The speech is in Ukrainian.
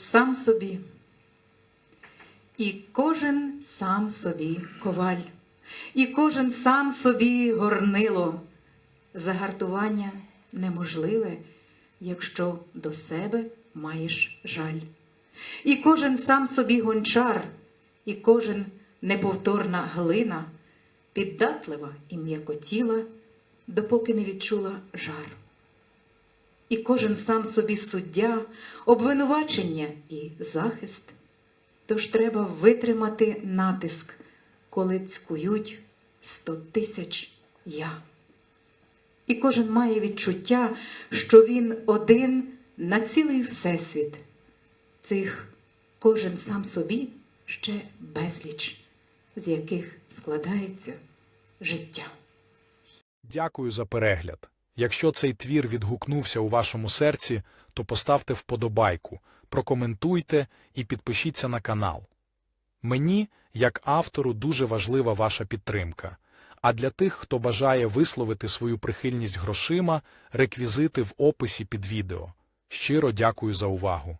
сам собі. І кожен сам собі коваль, і кожен сам собі горнило. Загартування неможливе, якщо до себе маєш жаль. І кожен сам собі гончар, і кожен неповторна глина, піддатлива і м'якотіла, допоки не відчула жар. І кожен сам собі суддя, обвинувачення і захист. Тож треба витримати натиск, коли цькують сто тисяч я. І кожен має відчуття, що він один на цілий всесвіт. Цих кожен сам собі ще безліч, з яких складається життя. Дякую за перегляд. Якщо цей твір відгукнувся у вашому серці, то поставте вподобайку, прокоментуйте і підпишіться на канал. Мені, як автору, дуже важлива ваша підтримка. А для тих, хто бажає висловити свою прихильність грошима, реквізити в описі під відео. Щиро дякую за увагу.